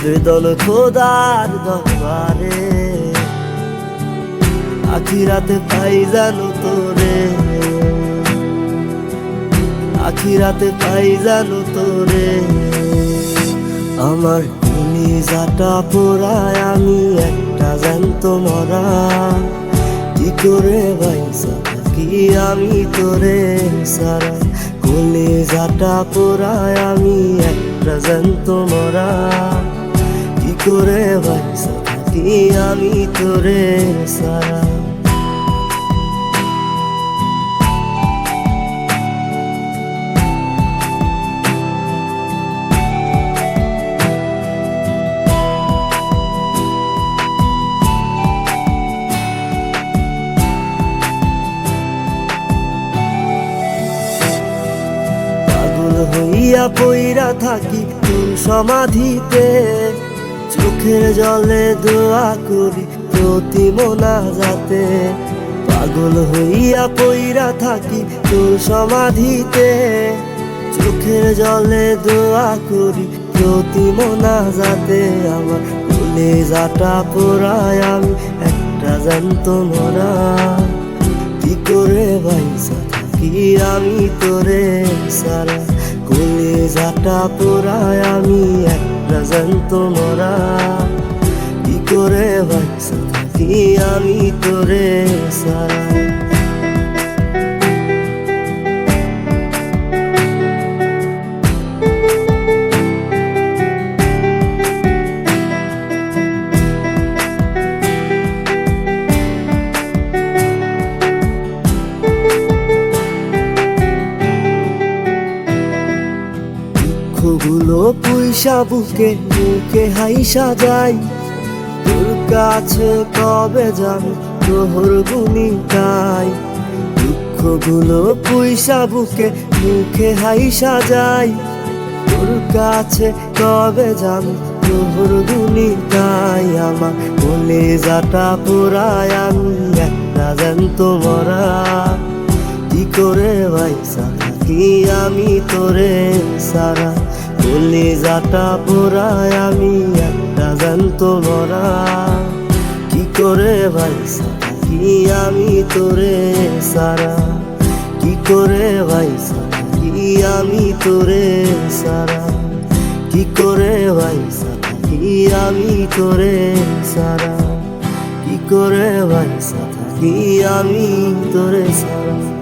আবেদন খোদার দরবারে। আখিরাতে পাই জানো তোরে। আখিরাতে পাই জানো তোরে। আমার যাটা পোড়ায় আমি একটা জ্যান্ত মরা। কি করে বাইসা কি আমি তোরে সারা? যাটা পোড়ায় আমি একটা জ্যান্ত মরা। করে বাইসা আমি তোরে সারা। হইয়া পইরা থাকি তোর সমাধিতে? চোখের জলে দোয়া করি প্রতি মোনা যাতে পাগল হইয়া পইরা থাকি তোর সমাধিতে। চোখের জলে দোয়া করি প্রতি মোনা যাতে আমার ভুলে যাটা পোড়ায় আমি, একটা জ্যান্ত মরা। কি করে বাইসা থাকি আমি তোরে, সারা যাটা পোড়ায় আমি একটা জ্যান্ত মরা। কি করে থাকি আমি তোরে সারা? দুঃখগুলো পুইসা বুকে মুখে হাইসা যাই তোর কাছে কবে যাবে তোহর গুনি তাই দুঃখগুলো পুইসা বুকে মুখে হাইসা যাই তোর কাছে কবে যাবে তোহর গুনি তাই আমার বলে যাটা পোড়ায় আমি একটা জ্যান্ত মরা। কি করে ভাইসা থাকি আমি তোরে সারা? বলে যাটা পোড়ায় আমি একটা জ্যান্ত মরা। কি করে ভাইসা থাকি আমি তোরে সারা? কি করে ভাইসা থাকি আমি তোরে সারা? কি করে ভাইসা থাকি আমি তোরে সারা? কি করে ভাইসা থাকি আমি তোরে সারা?